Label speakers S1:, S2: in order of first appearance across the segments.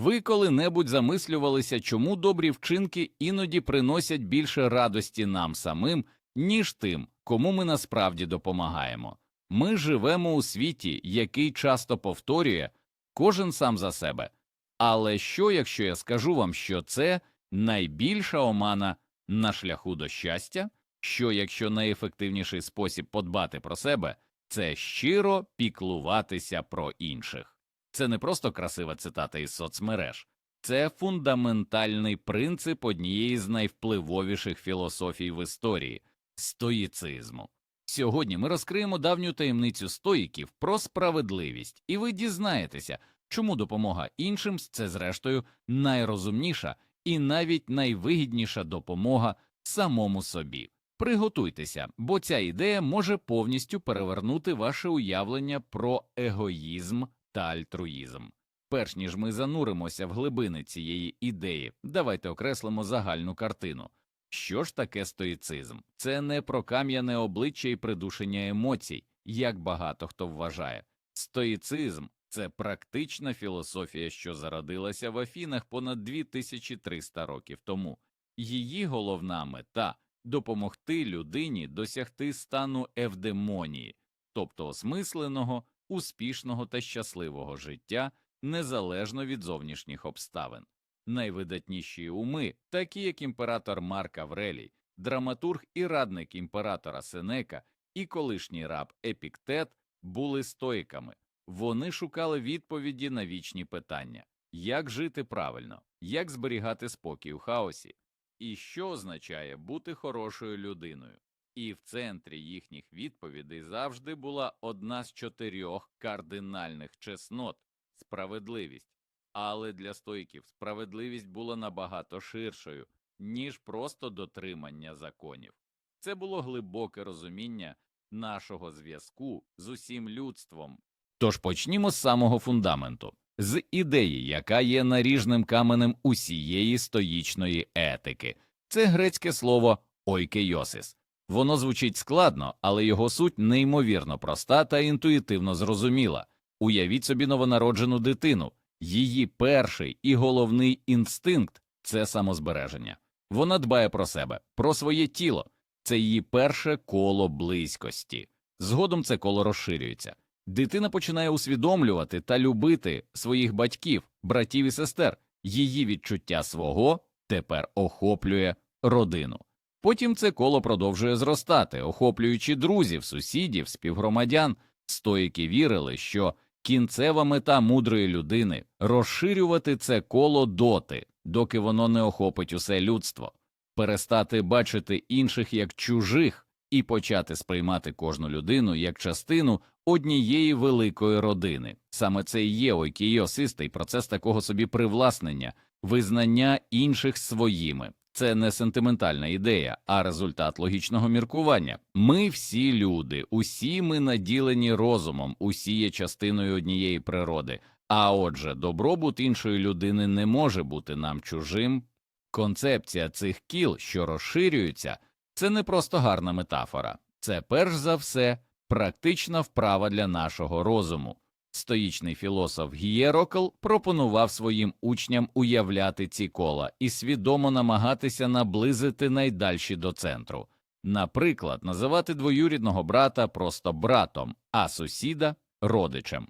S1: Ви коли-небудь замислювалися, чому добрі вчинки іноді приносять більше радості нам самим, ніж тим, кому ми насправді допомагаємо. Ми живемо у світі, який часто повторює кожен сам за себе. Але що, якщо я скажу вам, що це найбільша омана на шляху до щастя? Що якщо найефективніший спосіб подбати про себе це щиро піклуватися про інших? Це не просто красива цитата із соцмереж, це фундаментальний принцип однієї з найвпливовіших філософій в історії стоїцизму. Сьогодні ми розкриємо давню таємницю стоїків про справедливість, і ви дізнаєтеся, чому допомога іншим це, зрештою, найрозумніша і навіть найвигідніша допомога самому собі. Приготуйтеся, бо ця ідея може повністю перевернути ваше уявлення про егоїзм та альтруїзм. Перш ніж ми зануримося в глибини цієї ідеї, давайте окреслимо загальну картину. Що ж таке стоїцизм? Це не про кам'яне обличчя і придушення емоцій, як багато хто вважає. Стоїцизм це практична філософія, що зародилася в Афінах понад 2300 років тому. Її головна мета допомогти людині досягти стану евдемонії, тобто осмисленого, успішного та щасливого життя незалежно від зовнішніх обставин. Найвидатніші уми, такі як імператор Марк Аврелій, драматург і радник імператора Сенека і колишній раб Епіктет, були стоїками. Вони шукали відповіді на вічні питання як жити правильно, як зберігати спокій у хаосі, і що означає бути хорошою людиною. І в центрі їхніх відповідей завжди була одна з чотирьох кардинальних чеснот справедливість. Але для стоїків справедливість була набагато ширшою, ніж просто дотримання законів. Це було глибоке розуміння нашого зв'язку з усім людством. Тож почнімо з самого фундаменту, з ідеї, яка є наріжним каменем усієї стоїчної етики. Це грецьке слово ойкейосис. Воно звучить складно, але його суть неймовірно проста та інтуїтивно зрозуміла. Уявіть собі новонароджену дитину. Її перший і головний інстинкт це самозбереження. Вона дбає про себе, про своє тіло. Це її перше коло близькості. Згодом це коло розширюється. Дитина починає усвідомлювати та любити своїх батьків, братів і сестер. Її відчуття свого тепер охоплює родину. Потім це коло продовжує зростати, охоплюючи друзів, сусідів, співгромадян. Стоїки вірили, що кінцева мета мудрої людини розширювати це коло доти, доки воно не охопить усе людство, перестати бачити інших як чужих і почати сприймати кожну людину як частину однієї великої родини. Саме це і є ойкійосистий процес такого собі привласнення, визнання інших своїми. Це не сентиментальна ідея, а результат логічного міркування. Ми всі люди, усі ми наділені розумом, усі є частиною однієї природи. А отже, добробут іншої людини не може бути нам чужим. Концепція цих кіл, що розширюються, це не просто гарна метафора, це перш за все практична вправа для нашого розуму. Стоїчний філософ Гієрокл пропонував своїм учням уявляти ці кола і свідомо намагатися наблизити найдальші до центру, наприклад, називати двоюрідного брата просто братом, а сусіда родичем.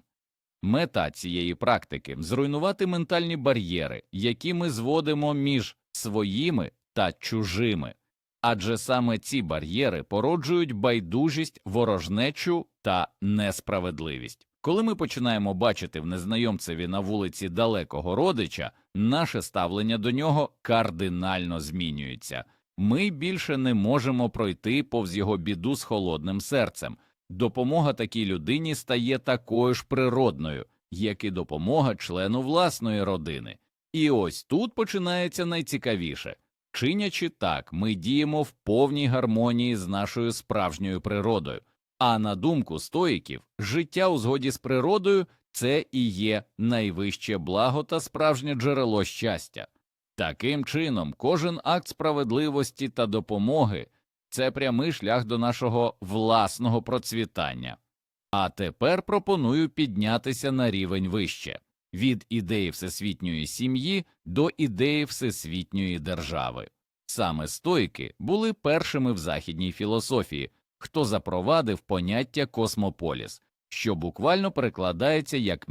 S1: Мета цієї практики зруйнувати ментальні бар'єри, які ми зводимо між своїми та чужими, адже саме ці бар'єри породжують байдужість, ворожнечу та несправедливість. Коли ми починаємо бачити в незнайомцеві на вулиці далекого родича, наше ставлення до нього кардинально змінюється. Ми більше не можемо пройти повз його біду з холодним серцем. Допомога такій людині стає такою ж природною, як і допомога члену власної родини. І ось тут починається найцікавіше. Чинячи так, ми діємо в повній гармонії з нашою справжньою природою. А на думку стоїків, життя у згоді з природою це і є найвище благо та справжнє джерело щастя. Таким чином, кожен акт справедливості та допомоги це прямий шлях до нашого власного процвітання. А тепер пропоную піднятися на рівень вище. від ідеї всесвітньої сім'ї до ідеї всесвітньої держави. Саме стоїки були першими в західній філософії, хто запровадив поняття космополіс, що буквально перекладається як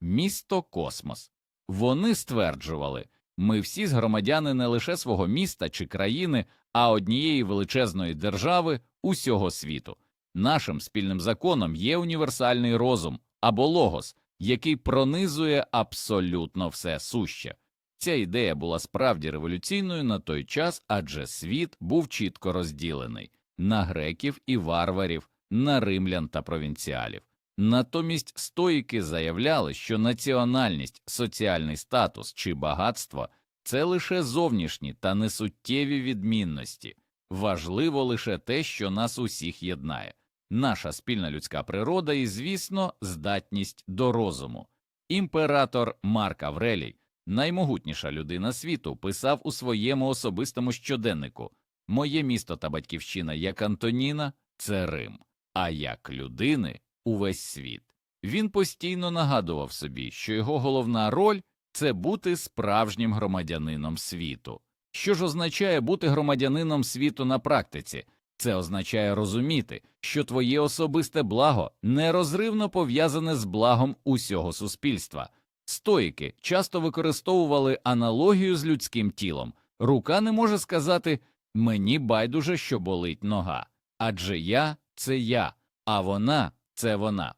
S1: місто космос. Вони стверджували, ми всі з громадяни не лише свого міста чи країни, а однієї величезної держави усього світу. Нашим спільним законом є універсальний розум або логос, який пронизує абсолютно все суще. Ця ідея була справді революційною на той час, адже світ був чітко розділений на греків і варварів, на римлян та провінціалів. Натомість стоїки заявляли, що національність, соціальний статус чи багатство це лише зовнішні та несуттєві відмінності. Важливо лише те, що нас усіх єднає наша спільна людська природа і, звісно, здатність до розуму. Імператор Марк Аврелій, наймогутніша людина світу, писав у своєму особистому щоденнику Моє місто та батьківщина як Антоніна це Рим, а як людини увесь світ. Він постійно нагадував собі, що його головна роль це бути справжнім громадянином світу. Що ж означає бути громадянином світу на практиці? Це означає розуміти, що твоє особисте благо нерозривно пов'язане з благом усього суспільства. Стоїки часто використовували аналогію з людським тілом. Рука не може сказати мені байдуже, що болить нога, адже я це я, а вона це вона.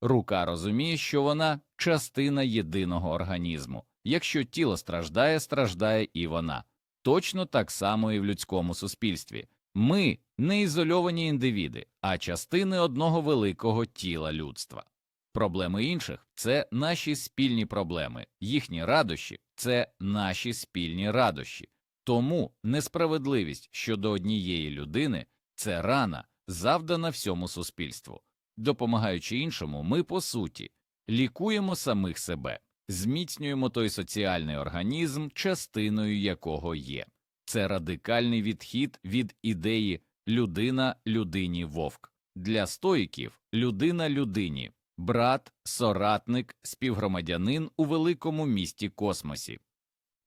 S1: Рука розуміє, що вона частина єдиного організму. Якщо тіло страждає, страждає і вона. Точно так само і в людському суспільстві. Ми не ізольовані індивіди, а частини одного великого тіла людства. Проблеми інших це наші спільні проблеми, їхні радощі це наші спільні радощі. Тому несправедливість щодо однієї людини це рана, завдана всьому суспільству. Допомагаючи іншому, ми по суті лікуємо самих себе, зміцнюємо той соціальний організм, частиною якого є. Це радикальний відхід від ідеї людина людині вовк. Для стоїків людина людині, брат, соратник, співгромадянин у великому місті космосі.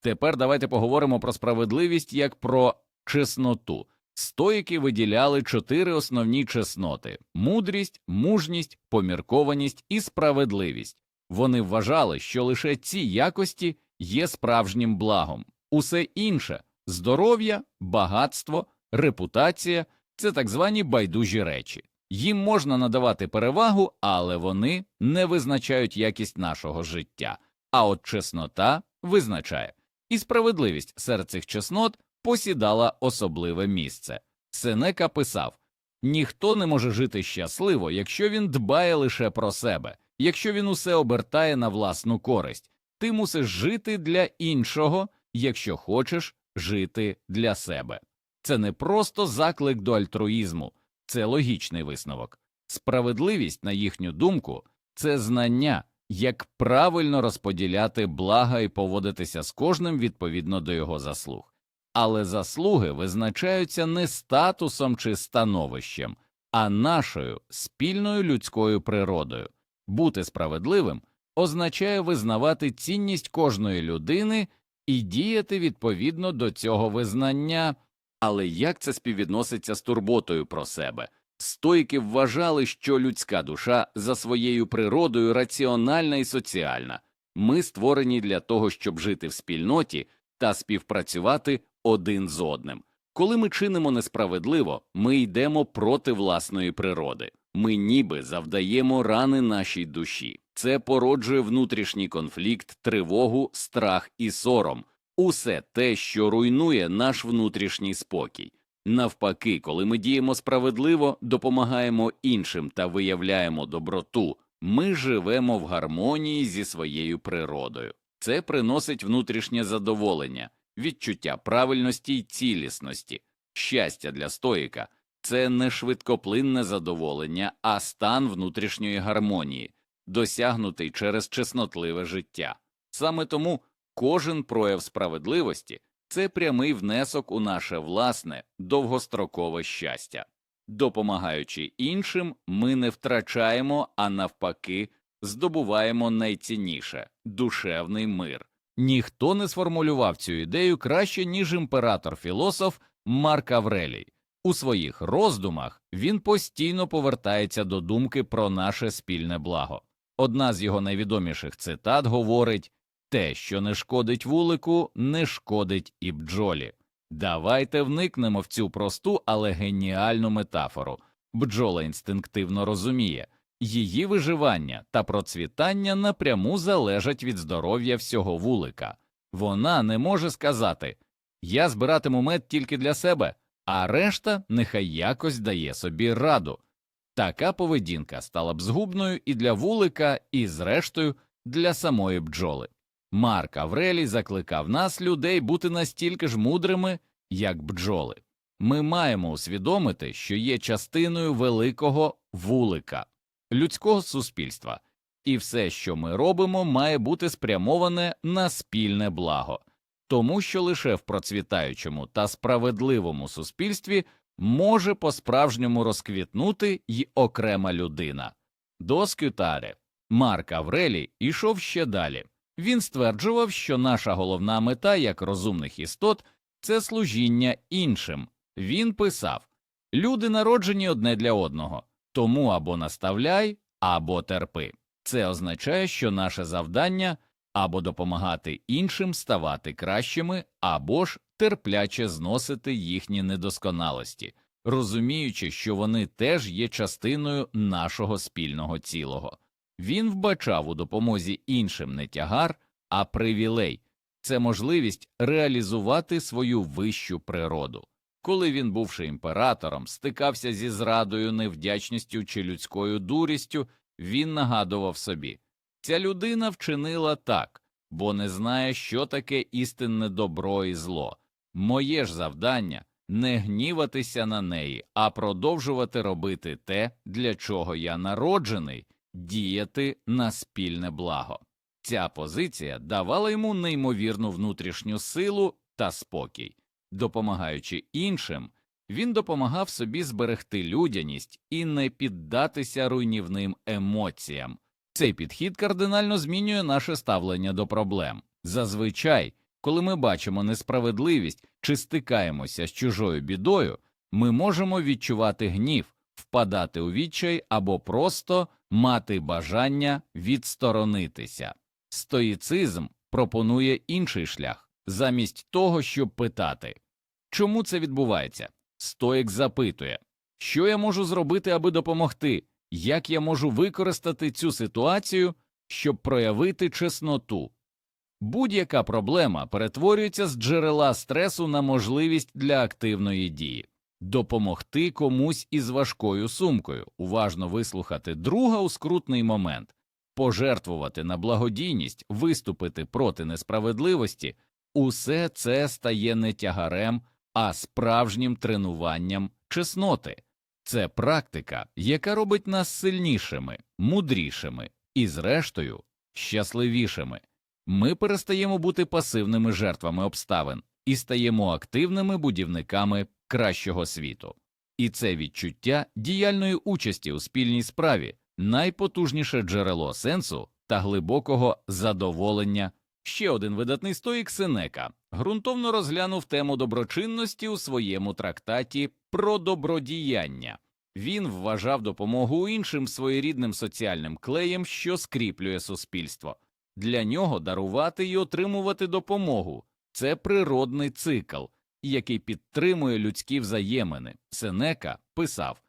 S1: Тепер давайте поговоримо про справедливість як про чесноту. Стоїки виділяли чотири основні чесноти мудрість, мужність, поміркованість і справедливість. Вони вважали, що лише ці якості є справжнім благом, усе інше здоров'я, багатство, репутація це так звані байдужі речі. Їм можна надавати перевагу, але вони не визначають якість нашого життя. А от чеснота визначає. І справедливість серед цих чеснот посідала особливе місце. Сенека писав ніхто не може жити щасливо, якщо він дбає лише про себе, якщо він усе обертає на власну користь. Ти мусиш жити для іншого, якщо хочеш жити для себе. Це не просто заклик до альтруїзму, це логічний висновок. Справедливість, на їхню думку, це знання, як правильно розподіляти блага і поводитися з кожним відповідно до його заслуг. Але заслуги визначаються не статусом чи становищем, а нашою спільною людською природою. Бути справедливим означає визнавати цінність кожної людини і діяти відповідно до цього визнання. Але як це співвідноситься з турботою про себе? Стойки вважали, що людська душа за своєю природою раціональна і соціальна. Ми створені для того, щоб жити в спільноті та співпрацювати один з одним. Коли ми чинимо несправедливо, ми йдемо проти власної природи. Ми ніби завдаємо рани нашій душі. Це породжує внутрішній конфлікт, тривогу, страх і сором, усе те, що руйнує наш внутрішній спокій. Навпаки, коли ми діємо справедливо, допомагаємо іншим та виявляємо доброту, ми живемо в гармонії зі своєю природою. Це приносить внутрішнє задоволення, відчуття правильності й цілісності, щастя для стоїка це не швидкоплинне задоволення, а стан внутрішньої гармонії, досягнутий через чеснотливе життя. Саме тому кожен прояв справедливості це прямий внесок у наше власне довгострокове щастя. Допомагаючи іншим, ми не втрачаємо, а навпаки, здобуваємо найцінніше душевний мир. Ніхто не сформулював цю ідею краще, ніж імператор-філософ Марк Аврелій. У своїх роздумах він постійно повертається до думки про наше спільне благо. Одна з його найвідоміших цитат говорить те, що не шкодить вулику, не шкодить і бджолі. Давайте вникнемо в цю просту, але геніальну метафору. Бджола інстинктивно розуміє, її виживання та процвітання напряму залежать від здоров'я всього вулика. Вона не може сказати Я збиратиму мед тільки для себе, а решта нехай якось дає собі раду. Така поведінка стала б згубною і для вулика, і, зрештою, для самої бджоли. Марк Аврелій закликав нас, людей, бути настільки ж мудрими, як бджоли. Ми маємо усвідомити, що є частиною великого вулика, людського суспільства, і все, що ми робимо, має бути спрямоване на спільне благо, тому що лише в процвітаючому та справедливому суспільстві може по-справжньому розквітнути й окрема людина. До Скютаре Марк Аврелій ішов ще далі. Він стверджував, що наша головна мета як розумних істот це служіння іншим. Він писав Люди народжені одне для одного, тому або наставляй, або терпи. Це означає, що наше завдання або допомагати іншим ставати кращими, або ж терпляче зносити їхні недосконалості, розуміючи, що вони теж є частиною нашого спільного цілого. Він вбачав у допомозі іншим не тягар, а привілей це можливість реалізувати свою вищу природу. Коли він, бувши імператором, стикався зі зрадою, невдячністю чи людською дурістю, він нагадував собі ця людина вчинила так, бо не знає, що таке істинне добро і зло. Моє ж завдання не гніватися на неї, а продовжувати робити те, для чого я народжений, діяти на спільне благо. Ця позиція давала йому неймовірну внутрішню силу та спокій. Допомагаючи іншим, він допомагав собі зберегти людяність і не піддатися руйнівним емоціям. Цей підхід кардинально змінює наше ставлення до проблем. Зазвичай, коли ми бачимо несправедливість чи стикаємося з чужою бідою, ми можемо відчувати гнів, впадати у відчай або просто мати бажання відсторонитися. Стоїцизм пропонує інший шлях замість того, щоб питати, чому це відбувається. Стоїк запитує, що я можу зробити, аби допомогти, як я можу використати цю ситуацію, щоб проявити чесноту. Будь-яка проблема перетворюється з джерела стресу на можливість для активної дії, допомогти комусь із важкою сумкою, уважно вислухати друга у скрутний момент, пожертвувати на благодійність, виступити проти несправедливості усе це стає не тягарем, а справжнім тренуванням чесноти. Це практика, яка робить нас сильнішими, мудрішими і, зрештою, щасливішими. Ми перестаємо бути пасивними жертвами обставин і стаємо активними будівниками кращого світу. І це відчуття діяльної участі у спільній справі найпотужніше джерело сенсу та глибокого задоволення. Ще один видатний стоїк Сенека ґрунтовно розглянув тему доброчинності у своєму трактаті про добродіяння. Він вважав допомогу іншим своєрідним соціальним клеєм, що скріплює суспільство. Для нього дарувати і отримувати допомогу це природний цикл, який підтримує людські взаємини. Сенека писав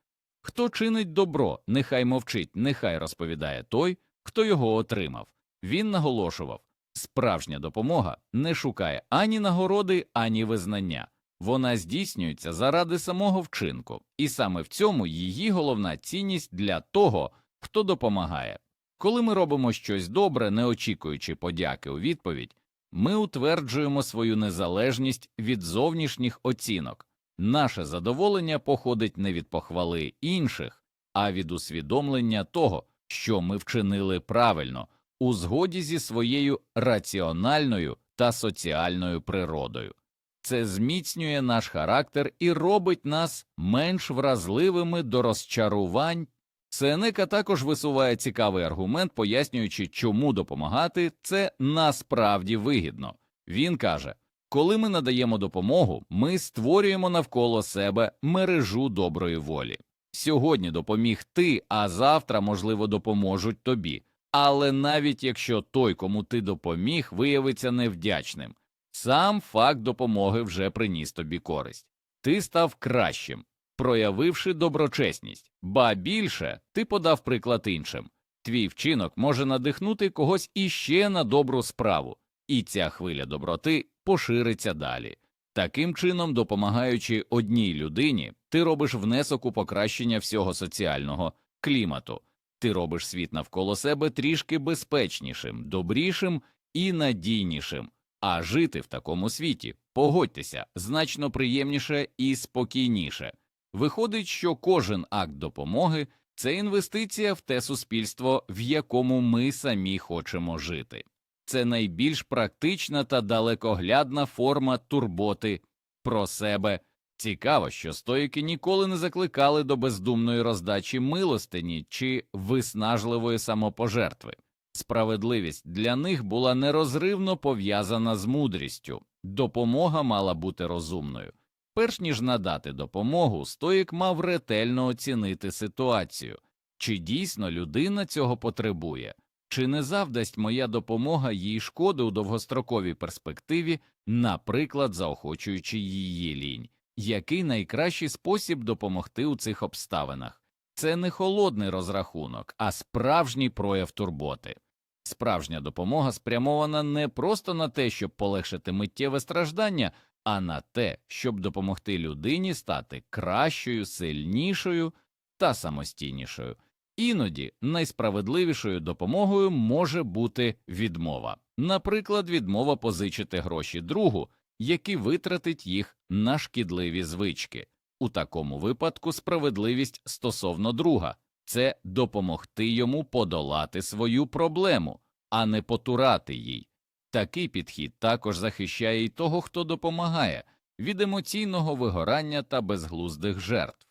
S1: Хто чинить добро, нехай мовчить, нехай розповідає той, хто його отримав. Він наголошував справжня допомога не шукає ані нагороди, ані визнання. Вона здійснюється заради самого вчинку, і саме в цьому її головна цінність для того, хто допомагає. Коли ми робимо щось добре, не очікуючи подяки у відповідь, ми утверджуємо свою незалежність від зовнішніх оцінок. Наше задоволення походить не від похвали інших, а від усвідомлення того, що ми вчинили правильно, у згоді зі своєю раціональною та соціальною природою. Це зміцнює наш характер і робить нас менш вразливими до розчарувань Сенека також висуває цікавий аргумент, пояснюючи, чому допомагати це насправді вигідно. Він каже, коли ми надаємо допомогу, ми створюємо навколо себе мережу доброї волі. Сьогодні допоміг ти, а завтра, можливо, допоможуть тобі. Але навіть якщо той, кому ти допоміг, виявиться невдячним, сам факт допомоги вже приніс тобі користь. Ти став кращим, проявивши доброчесність, ба більше ти подав приклад іншим. Твій вчинок може надихнути когось іще на добру справу, і ця хвиля доброти пошириться далі. Таким чином, допомагаючи одній людині, ти робиш внесок у покращення всього соціального клімату. Ти робиш світ навколо себе трішки безпечнішим, добрішим і надійнішим. А жити в такому світі, погодьтеся, значно приємніше і спокійніше. Виходить, що кожен акт допомоги це інвестиція в те суспільство, в якому ми самі хочемо жити. Це найбільш практична та далекоглядна форма турботи про себе. Цікаво, що стоїки ніколи не закликали до бездумної роздачі милостині чи виснажливої самопожертви. Справедливість для них була нерозривно пов'язана з мудрістю, допомога мала бути розумною. Перш ніж надати допомогу, стоїк мав ретельно оцінити ситуацію, чи дійсно людина цього потребує, чи не завдасть моя допомога їй шкоди у довгостроковій перспективі, наприклад, заохочуючи її лінь. Який найкращий спосіб допомогти у цих обставинах? Це не холодний розрахунок, а справжній прояв турботи. Справжня допомога спрямована не просто на те, щоб полегшити миттєве страждання, а на те, щоб допомогти людині стати кращою, сильнішою та самостійнішою. Іноді найсправедливішою допомогою може бути відмова, наприклад, відмова позичити гроші другу, який витратить їх на шкідливі звички. У такому випадку справедливість стосовно друга це допомогти йому подолати свою проблему, а не потурати їй. Такий підхід також захищає й того, хто допомагає, від емоційного вигорання та безглуздих жертв.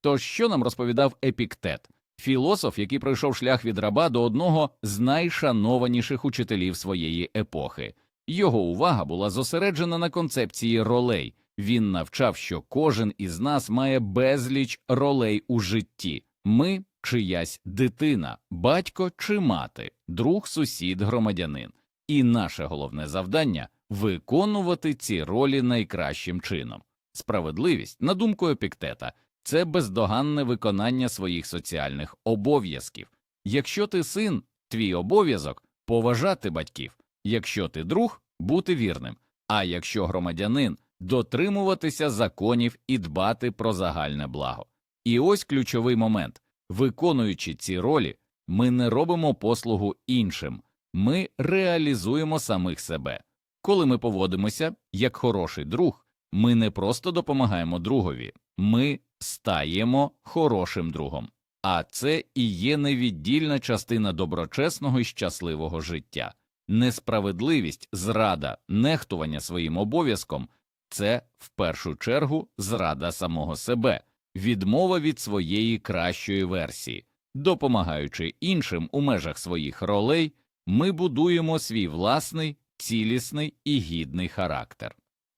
S1: Тож що нам розповідав Епіктет, філософ, який пройшов шлях від раба до одного з найшанованіших учителів своєї епохи. Його увага була зосереджена на концепції ролей. Він навчав, що кожен із нас має безліч ролей у житті. Ми чиясь дитина, батько чи мати, друг, сусід, громадянин. І наше головне завдання виконувати ці ролі найкращим чином. Справедливість, на думку Епіктета, це бездоганне виконання своїх соціальних обов'язків. Якщо ти син, твій обов'язок поважати батьків, якщо ти друг, бути вірним, а якщо громадянин дотримуватися законів і дбати про загальне благо. І ось ключовий момент виконуючи ці ролі, ми не робимо послугу іншим, ми реалізуємо самих себе. Коли ми поводимося як хороший друг, ми не просто допомагаємо другові, ми стаємо хорошим другом. А це і є невіддільна частина доброчесного і щасливого життя. Несправедливість, зрада, нехтування своїм обов'язком це в першу чергу зрада самого себе, відмова від своєї кращої версії, допомагаючи іншим у межах своїх ролей, ми будуємо свій власний, цілісний і гідний характер.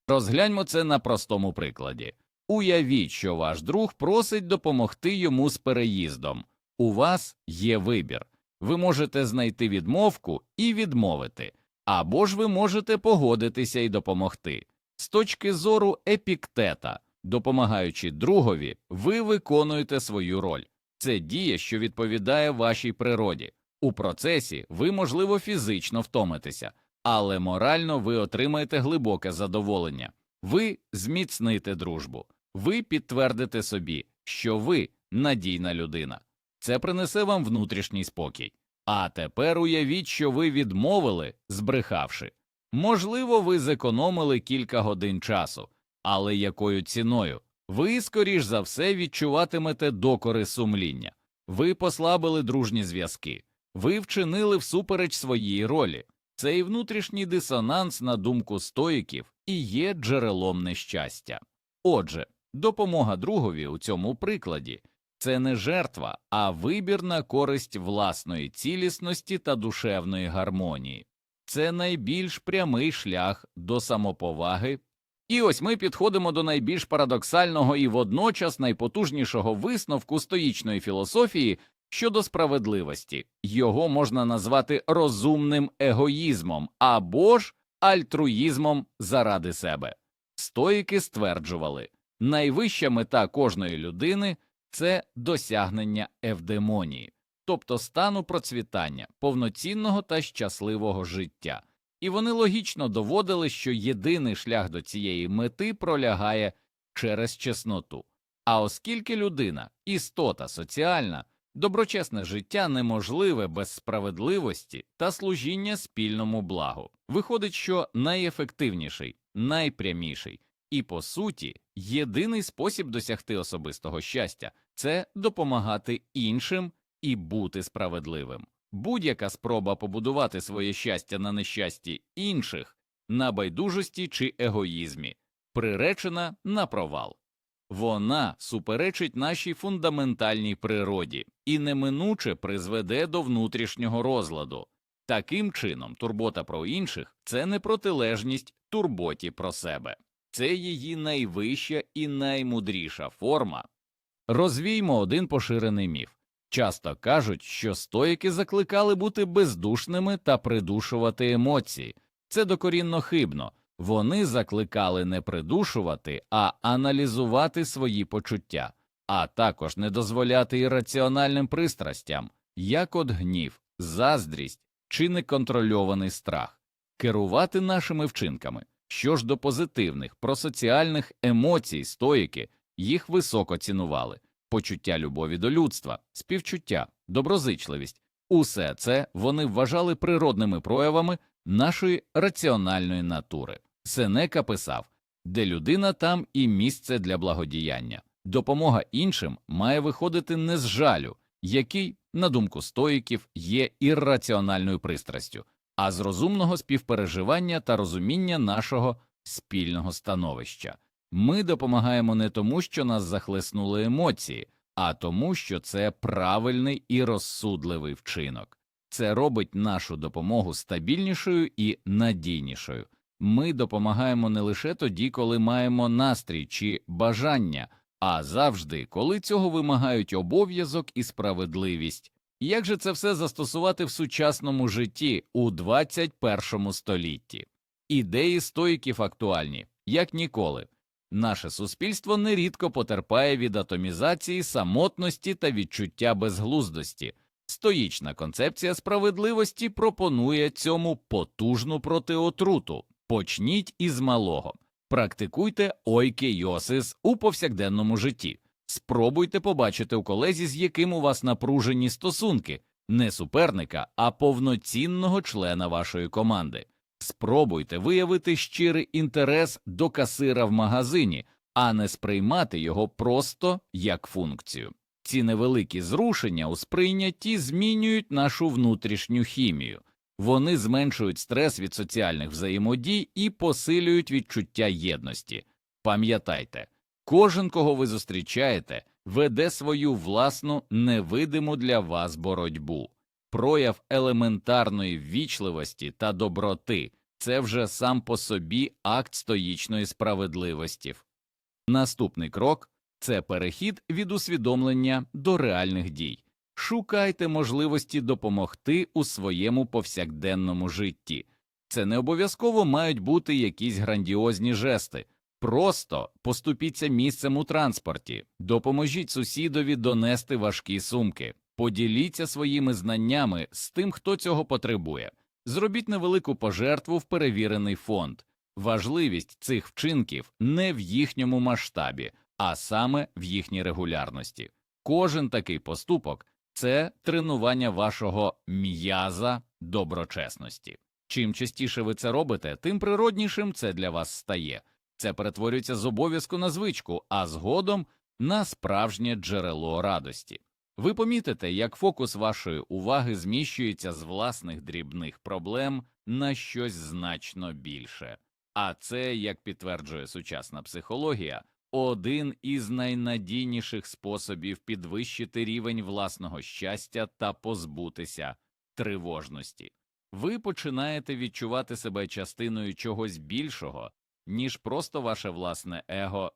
S1: Розгляньмо це на простому прикладі. Уявіть, що ваш друг просить допомогти йому з переїздом. У вас є вибір. Ви можете знайти відмовку і відмовити, або ж ви можете погодитися і допомогти. З точки зору епіктета, допомагаючи другові, ви виконуєте свою роль. Це дія, що відповідає вашій природі. У процесі ви, можливо, фізично втомитеся, але морально ви отримаєте глибоке задоволення. Ви зміцните дружбу, ви підтвердите собі, що ви надійна людина. Це принесе вам внутрішній спокій. А тепер уявіть, що ви відмовили, збрехавши. Можливо, ви зекономили кілька годин часу, але якою ціною? Ви, скоріш за все, відчуватимете докори сумління, ви послабили дружні зв'язки, ви вчинили всупереч своїй ролі. Цей внутрішній дисонанс, на думку стоїків, і є джерелом нещастя. Отже, допомога другові у цьому прикладі це не жертва, а вибір на користь власної цілісності та душевної гармонії. Це найбільш прямий шлях до самоповаги. І ось ми підходимо до найбільш парадоксального і водночас найпотужнішого висновку стоїчної філософії щодо справедливості. Його можна назвати розумним егоїзмом або ж альтруїзмом заради себе. Стоїки стверджували, найвища мета кожної людини це досягнення евдемонії, тобто стану процвітання, повноцінного та щасливого життя. І вони логічно доводили, що єдиний шлях до цієї мети пролягає через чесноту. А оскільки людина істота соціальна, доброчесне життя неможливе без справедливості та служіння спільному благу. Виходить, що найефективніший, найпряміший і, по суті, єдиний спосіб досягти особистого щастя це допомагати іншим і бути справедливим. Будь-яка спроба побудувати своє щастя на нещасті інших, на байдужості чи егоїзмі, приречена на провал. Вона суперечить нашій фундаментальній природі і неминуче призведе до внутрішнього розладу. Таким чином, турбота про інших це не протилежність турботі про себе, це її найвища і наймудріша форма. Розвіймо один поширений міф. Часто кажуть, що стоїки закликали бути бездушними та придушувати емоції. Це докорінно хибно. Вони закликали не придушувати, а аналізувати свої почуття, а також не дозволяти ірраціональним пристрастям, як от гнів, заздрість чи неконтрольований страх, керувати нашими вчинками. Що ж до позитивних, просоціальних емоцій стоїки, їх високо цінували почуття любові до людства, співчуття, доброзичливість усе це вони вважали природними проявами нашої раціональної натури. Сенека писав де людина, там і місце для благодіяння. Допомога іншим має виходити не з жалю, який, на думку стоїків, є ірраціональною пристрастю, а з розумного співпереживання та розуміння нашого спільного становища. Ми допомагаємо не тому, що нас захлеснули емоції, а тому, що це правильний і розсудливий вчинок. Це робить нашу допомогу стабільнішою і надійнішою. Ми допомагаємо не лише тоді, коли маємо настрій чи бажання, а завжди, коли цього вимагають обов'язок і справедливість. Як же це все застосувати в сучасному житті у 21 столітті? Ідеї стоїків актуальні, як ніколи. Наше суспільство нерідко потерпає від атомізації, самотності та відчуття безглуздості. Стоїчна концепція справедливості пропонує цьому потужну протиотруту. Почніть із малого, практикуйте ойкейосис у повсякденному житті. Спробуйте побачити у колезі, з яким у вас напружені стосунки, не суперника, а повноцінного члена вашої команди. Спробуйте виявити щирий інтерес до касира в магазині, а не сприймати його просто як функцію. Ці невеликі зрушення у сприйнятті змінюють нашу внутрішню хімію, вони зменшують стрес від соціальних взаємодій і посилюють відчуття єдності. Пам'ятайте, кожен, кого ви зустрічаєте, веде свою власну невидиму для вас боротьбу прояв елементарної ввічливості та доброти це вже сам по собі акт стоїчної справедливості. Наступний крок це перехід від усвідомлення до реальних дій. Шукайте можливості допомогти у своєму повсякденному житті. Це не обов'язково мають бути якісь грандіозні жести. Просто поступіться місцем у транспорті, допоможіть сусідові донести важкі сумки, Поділіться своїми знаннями з тим, хто цього потребує. Зробіть невелику пожертву в перевірений фонд. Важливість цих вчинків не в їхньому масштабі, а саме в їхній регулярності. Кожен такий поступок це тренування вашого м'яза доброчесності. Чим частіше ви це робите, тим природнішим це для вас стає. Це перетворюється з обов'язку на звичку, а згодом на справжнє джерело радості. Ви помітите, як фокус вашої уваги зміщується з власних дрібних проблем на щось значно більше. А це, як підтверджує сучасна психологія, один із найнадійніших способів підвищити рівень власного щастя та позбутися тривожності. Ви починаєте відчувати себе частиною чогось більшого, ніж просто ваше власне его.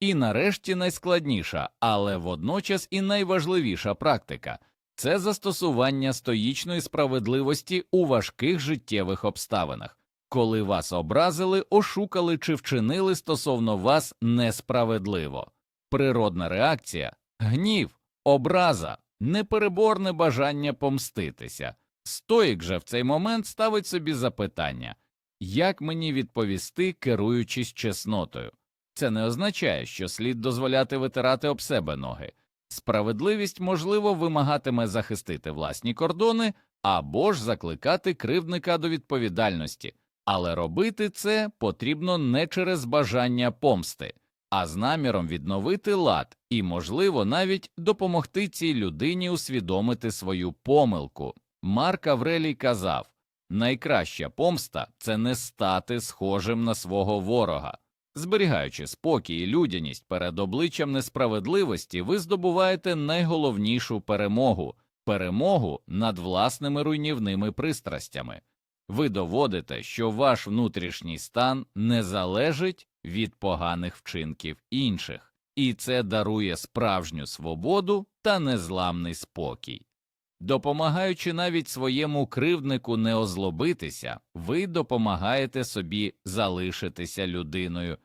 S1: І нарешті найскладніша, але водночас і найважливіша практика це застосування стоїчної справедливості у важких життєвих обставинах, коли вас образили, ошукали чи вчинили стосовно вас несправедливо. Природна реакція гнів, образа, непереборне бажання помститися. Стоїк же в цей момент ставить собі запитання як мені відповісти, керуючись чеснотою? Це не означає, що слід дозволяти витирати об себе ноги. Справедливість, можливо, вимагатиме захистити власні кордони або ж закликати кривдника до відповідальності, але робити це потрібно не через бажання помсти, а з наміром відновити лад і, можливо, навіть допомогти цій людині усвідомити свою помилку. Марк Аврелій казав найкраща помста це не стати схожим на свого ворога. Зберігаючи спокій і людяність перед обличчям несправедливості, ви здобуваєте найголовнішу перемогу перемогу над власними руйнівними пристрастями. Ви доводите, що ваш внутрішній стан не залежить від поганих вчинків інших, і це дарує справжню свободу та незламний спокій. Допомагаючи навіть своєму кривднику не озлобитися, ви допомагаєте собі залишитися людиною.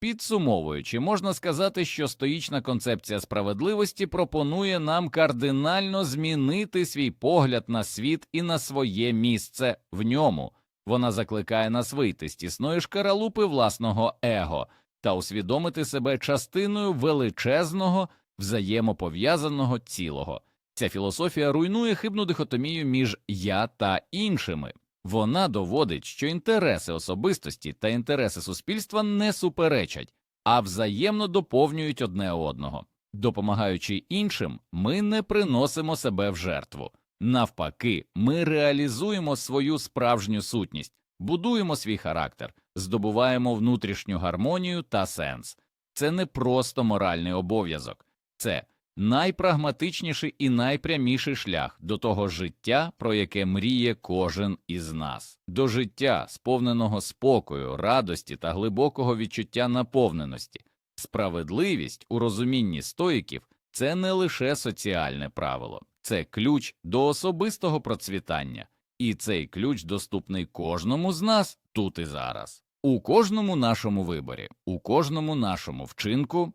S1: Підсумовуючи, можна сказати, що стоїчна концепція справедливості пропонує нам кардинально змінити свій погляд на світ і на своє місце в ньому. Вона закликає нас вийти з тісної шкаралупи власного его та усвідомити себе частиною величезного взаємопов'язаного цілого. Ця філософія руйнує хибну дихотомію між я та іншими. Вона доводить, що інтереси особистості та інтереси суспільства не суперечать, а взаємно доповнюють одне одного. Допомагаючи іншим, ми не приносимо себе в жертву. Навпаки, ми реалізуємо свою справжню сутність, будуємо свій характер, здобуваємо внутрішню гармонію та сенс. Це не просто моральний обов'язок, це найпрагматичніший і найпряміший шлях до того життя, про яке мріє кожен із нас, до життя, сповненого спокою, радості та глибокого відчуття наповненості. Справедливість у розумінні стоїків це не лише соціальне правило, це ключ до особистого процвітання, і цей ключ доступний кожному з нас тут і зараз, у кожному нашому виборі, у кожному нашому вчинку.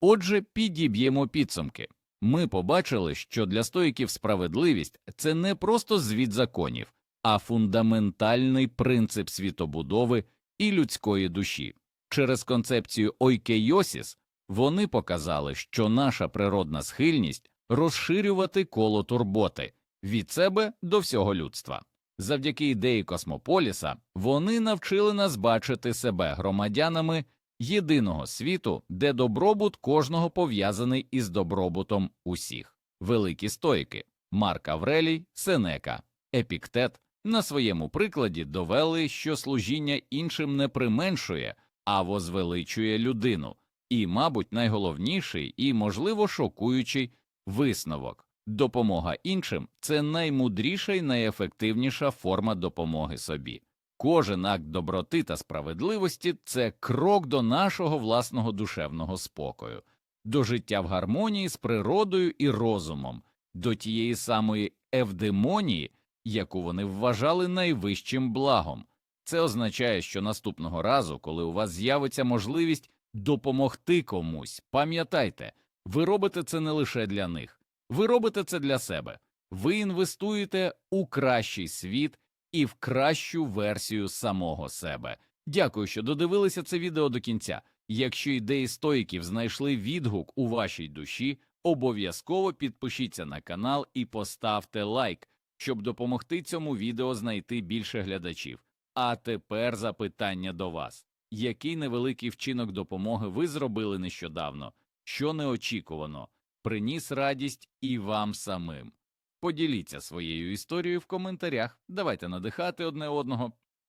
S1: Отже, підіб'ємо підсумки. Ми побачили, що для стоїків справедливість це не просто звіт законів, а фундаментальний принцип світобудови і людської душі. Через концепцію ойкейосіс вони показали, що наша природна схильність розширювати коло турботи від себе до всього людства. Завдяки ідеї космополіса вони навчили нас бачити себе громадянами єдиного світу, де добробут кожного пов'язаний із добробутом усіх. Великі стойки Марк Аврелій, Сенека, Епіктет на своєму прикладі довели, що служіння іншим не применшує, а возвеличує людину. І, мабуть, найголовніший і, можливо, шокуючий висновок допомога іншим це наймудріша і найефективніша форма допомоги собі. Кожен акт доброти та справедливості це крок до нашого власного душевного спокою, до життя в гармонії з природою і розумом, до тієї самої евдемонії, яку вони вважали найвищим благом. Це означає, що наступного разу, коли у вас з'явиться можливість допомогти комусь, пам'ятайте, ви робите це не лише для них, ви робите це для себе, ви інвестуєте у кращий світ і в кращу версію самого себе. Дякую, що додивилися це відео до кінця. Якщо ідеї стоїків знайшли відгук у вашій душі, обов'язково підпишіться на канал і поставте лайк, щоб допомогти цьому відео знайти більше глядачів. А тепер запитання до вас: який невеликий вчинок допомоги ви зробили нещодавно, що неочікувано, приніс радість і вам самим? Поділіться своєю історією в коментарях. Давайте надихати одне одного.